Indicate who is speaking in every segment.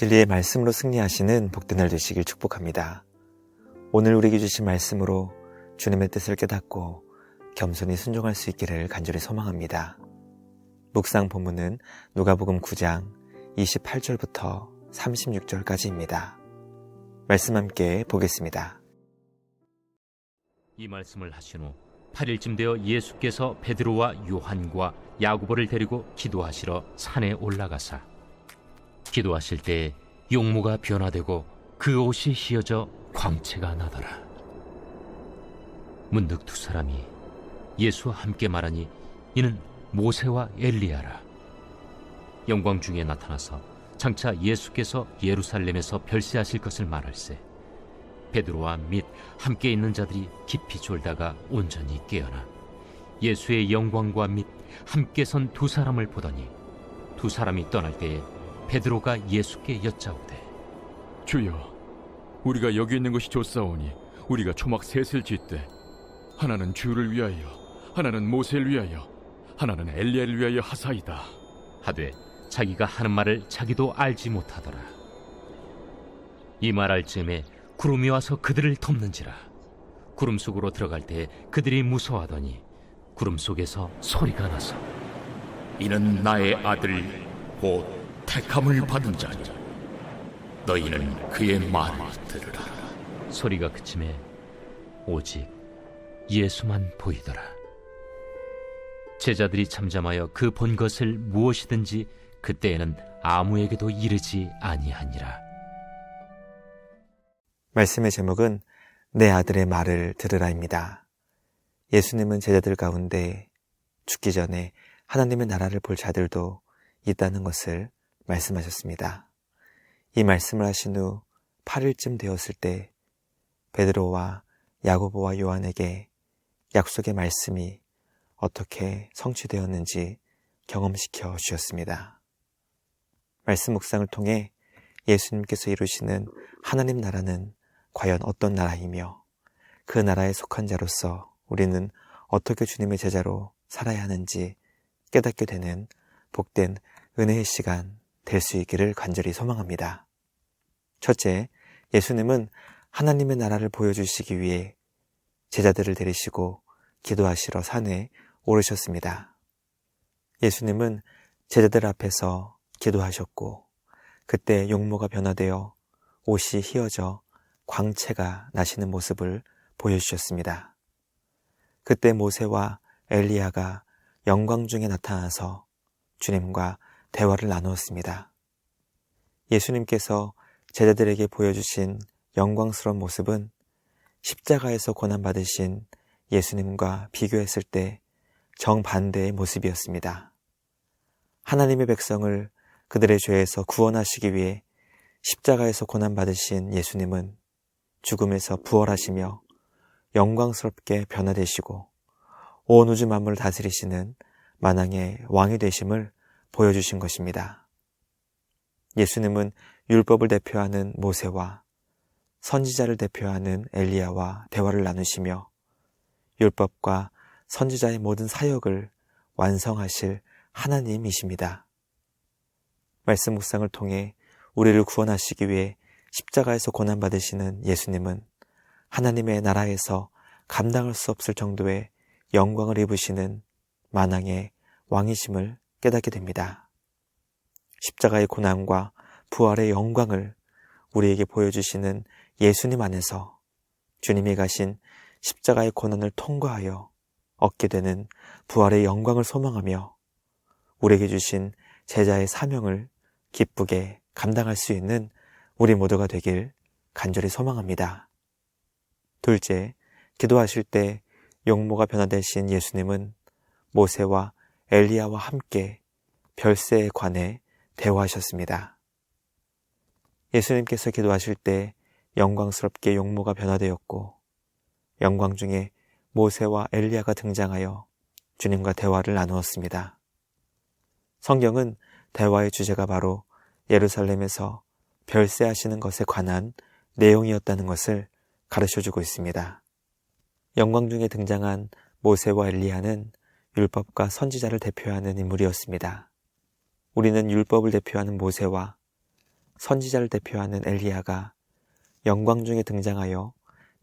Speaker 1: 진리의 말씀으로 승리하시는 복된 날 되시길 축복합니다. 오늘 우리에게 주신 말씀으로 주님의 뜻을 깨닫고 겸손히 순종할 수 있기를 간절히 소망합니다. 묵상 본문은 누가복음 9장 28절부터 36절까지입니다. 말씀 함께 보겠습니다.
Speaker 2: 이 말씀을 하신 후 8일쯤 되어 예수께서 베드로와 요한과 야고보를 데리고 기도하시러 산에 올라가사 기도하실 때 용모가 변화되고 그 옷이 휘어져 광채가 나더라. 문득 두 사람이 예수와 함께 말하니 이는 모세와 엘리야라. 영광 중에 나타나서 장차 예수께서 예루살렘에서 별세하실 것을 말할세. 베드로와 및 함께 있는 자들이 깊이 졸다가 온전히 깨어나 예수의 영광과 및 함께 선 두 사람을 보더니 두 사람이 떠날 때에 베드로가 예수께 여짜오되
Speaker 3: 주여, 우리가 여기 있는 것이 좋사오니 우리가 초막 셋을 짓되 하나는 주를 위하여, 하나는 모세를 위하여, 하나는 엘리야를 위하여 하사이다.
Speaker 2: 하되 자기가 하는 말을 자기도 알지 못하더라 이 말할 즈음에 구름이 와서 그들을 덮는지라 구름 속으로 들어갈 때 그들이 무서워하더니 구름 속에서 소리가 나서
Speaker 4: 이는 나의 아들 곧 택함을 받은 자니 너희는 그의 말을 들으라
Speaker 2: 소리가 그침에 오직 예수만 보이더라. 제자들이 잠잠하여 그 본 것을 무엇이든지 그때에는 아무에게도 이르지 아니하니라.
Speaker 1: 말씀의 제목은 내 아들의 말을 들으라입니다. 예수님은 제자들 가운데 죽기 전에 하나님의 나라를 볼 자들도 있다는 것을 말씀하셨습니다. 이 말씀을 하신 후 8일쯤 되었을 때 베드로와 야고보와 요한에게 약속의 말씀이 어떻게 성취되었는지 경험시켜 주셨습니다. 말씀 묵상을 통해 예수님께서 이루시는 하나님 나라는 과연 어떤 나라이며 그 나라에 속한 자로서 우리는 어떻게 주님의 제자로 살아야 하는지 깨닫게 되는 복된 은혜의 시간 될 수 있기를 간절히 소망합니다. 첫째, 예수님은 하나님의 나라를 보여주시기 위해 제자들을 데리시고 기도하시러 산에 오르셨습니다. 예수님은 제자들 앞에서 기도하셨고 그때 용모가 변화되어 옷이 휘어져 광채가 나시는 모습을 보여주셨습니다. 그때 모세와 엘리야가 영광 중에 나타나서 주님과 대화를 나누었습니다. 예수님께서 제자들에게 보여주신 영광스러운 모습은 십자가에서 고난받으신 예수님과 비교했을 때 정반대의 모습이었습니다. 하나님의 백성을 그들의 죄에서 구원하시기 위해 십자가에서 고난받으신 예수님은 죽음에서 부활하시며 영광스럽게 변화되시고 온 우주 만물을 다스리시는 만왕의 왕이 되심을 보여주신 것입니다. 예수님은 율법을 대표하는 모세와 선지자를 대표하는 엘리야와 대화를 나누시며 율법과 선지자의 모든 사역을 완성하실 하나님이십니다. 말씀 묵상을 통해 우리를 구원하시기 위해 십자가에서 고난받으시는 예수님은 하나님의 나라에서 감당할 수 없을 정도의 영광을 입으시는 만왕의 왕이심을 깨닫게 됩니다. 십자가의 고난과 부활의 영광을 우리에게 보여주시는 예수님 안에서 주님이 가신 십자가의 고난을 통과하여 얻게 되는 부활의 영광을 소망하며 우리에게 주신 제자의 사명을 기쁘게 감당할 수 있는 우리 모두가 되길 간절히 소망합니다. 둘째, 기도하실 때 용모가 변화되신 예수님은 모세와 엘리야와 함께 별세에 관해 대화하셨습니다. 예수님께서 기도하실 때 영광스럽게 용모가 변화되었고 영광 중에 모세와 엘리야가 등장하여 주님과 대화를 나누었습니다. 성경은 대화의 주제가 바로 예루살렘에서 별세하시는 것에 관한 내용이었다는 것을 가르쳐 주고 있습니다. 영광 중에 등장한 모세와 엘리야는 율법과 선지자를 대표하는 인물이었습니다. 우리는 율법을 대표하는 모세와 선지자를 대표하는 엘리야가 영광 중에 등장하여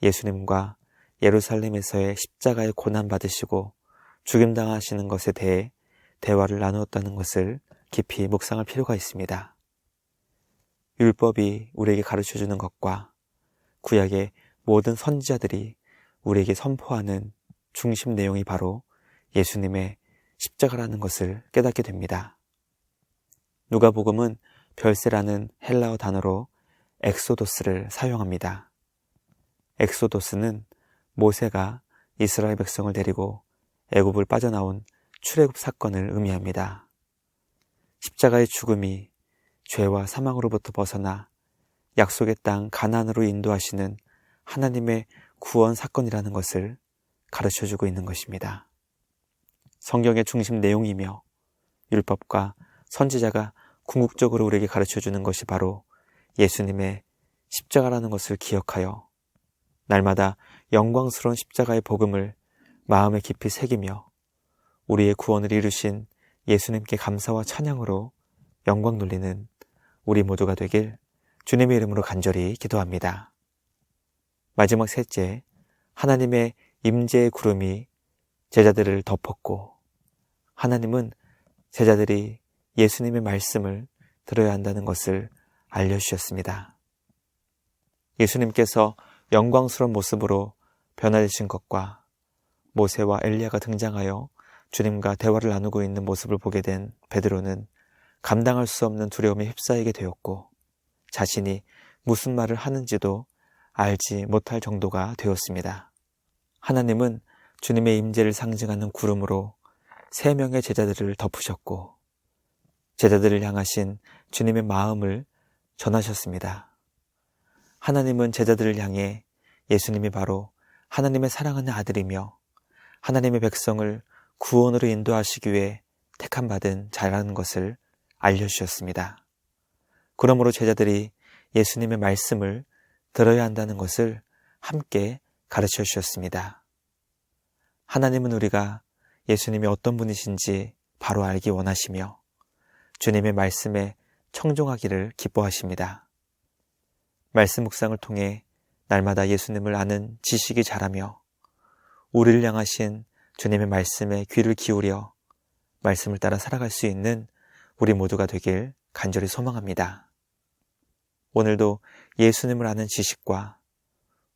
Speaker 1: 예수님과 예루살렘에서의 십자가의 고난 받으시고 죽임 당하시는 것에 대해 대화를 나누었다는 것을 깊이 묵상할 필요가 있습니다. 율법이 우리에게 가르쳐 주는 것과 구약의 모든 선지자들이 우리에게 선포하는 중심 내용이 바로 예수님의 십자가라는 것을 깨닫게 됩니다. 누가복음은 별세라는 헬라어 단어로 엑소도스를 사용합니다. 엑소도스는 모세가 이스라엘 백성을 데리고 애굽을 빠져나온 출애굽 사건을 의미합니다. 십자가의 죽음이 죄와 사망으로부터 벗어나 약속의 땅 가나안으로 인도하시는 하나님의 구원 사건이라는 것을 가르쳐 주고 있는 것입니다. 성경의 중심 내용이며 율법과 선지자가 궁극적으로 우리에게 가르쳐 주는 것이 바로 예수님의 십자가라는 것을 기억하여 날마다 영광스러운 십자가의 복음을 마음에 깊이 새기며 우리의 구원을 이루신 예수님께 감사와 찬양으로 영광 돌리는 우리 모두가 되길 주님의 이름으로 간절히 기도합니다. 마지막 셋째, 하나님의 임재의 구름이 제자들을 덮었고 하나님은 제자들이 예수님의 말씀을 들어야 한다는 것을 알려주셨습니다. 예수님께서 영광스러운 모습으로 변화되신 것과 모세와 엘리야가 등장하여 주님과 대화를 나누고 있는 모습을 보게 된 베드로는 감당할 수 없는 두려움에 휩싸이게 되었고 자신이 무슨 말을 하는지도 알지 못할 정도가 되었습니다. 하나님은 주님의 임재를 상징하는 구름으로 세 명의 제자들을 덮으셨고 제자들을 향하신 주님의 마음을 전하셨습니다. 하나님은 제자들을 향해 예수님이 바로 하나님의 사랑하는 아들이며 하나님의 백성을 구원으로 인도하시기 위해 택함 받은 자라는 것을 알려주셨습니다. 그러므로 제자들이 예수님의 말씀을 들어야 한다는 것을 함께 가르쳐 주셨습니다. 하나님은 우리가 예수님이 어떤 분이신지 바로 알기 원하시며 주님의 말씀에 청종하기를 기뻐하십니다. 말씀 묵상을 통해 날마다 예수님을 아는 지식이 자라며 우리를 향하신 주님의 말씀에 귀를 기울여 말씀을 따라 살아갈 수 있는 우리 모두가 되길 간절히 소망합니다. 오늘도 예수님을 아는 지식과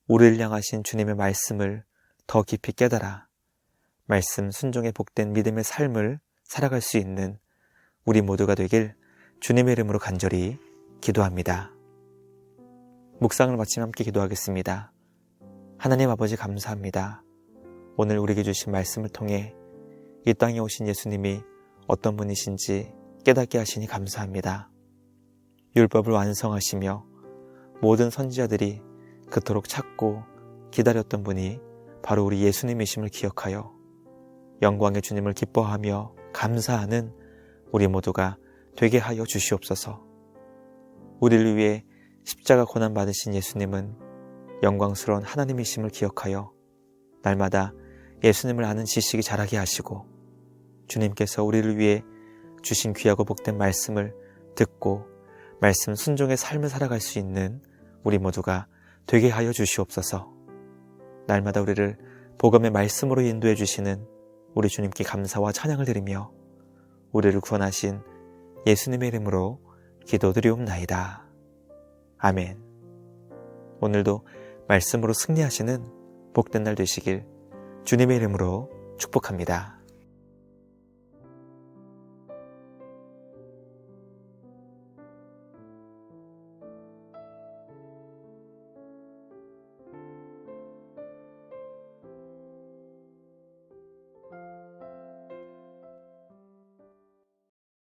Speaker 1: 우리를 향하신 주님의 말씀을 더 깊이 깨달아 말씀 순종에 복된 믿음의 삶을 살아갈 수 있는 우리 모두가 되길 주님의 이름으로 간절히 기도합니다. 묵상을 마치면 함께 기도하겠습니다. 하나님 아버지 감사합니다. 오늘 우리에게 주신 말씀을 통해 이 땅에 오신 예수님이 어떤 분이신지 깨닫게 하시니 감사합니다. 율법을 완성하시며 모든 선지자들이 그토록 찾고 기다렸던 분이 바로 우리 예수님이심을 기억하여 영광의 주님을 기뻐하며 감사하는 우리 모두가 되게 하여 주시옵소서. 우리를 위해 십자가 고난 받으신 예수님은 영광스러운 하나님이심을 기억하여 날마다 예수님을 아는 지식이 자라게 하시고 주님께서 우리를 위해 주신 귀하고 복된 말씀을 듣고 말씀 순종의 삶을 살아갈 수 있는 우리 모두가 되게 하여 주시옵소서. 날마다 우리를 복음의 말씀으로 인도해 주시는 우리 주님께 감사와 찬양을 드리며 우리를 구원하신 예수님의 이름으로 기도드리옵나이다. 아멘. 오늘도 말씀으로 승리하시는 복된 날 되시길 주님의 이름으로 축복합니다.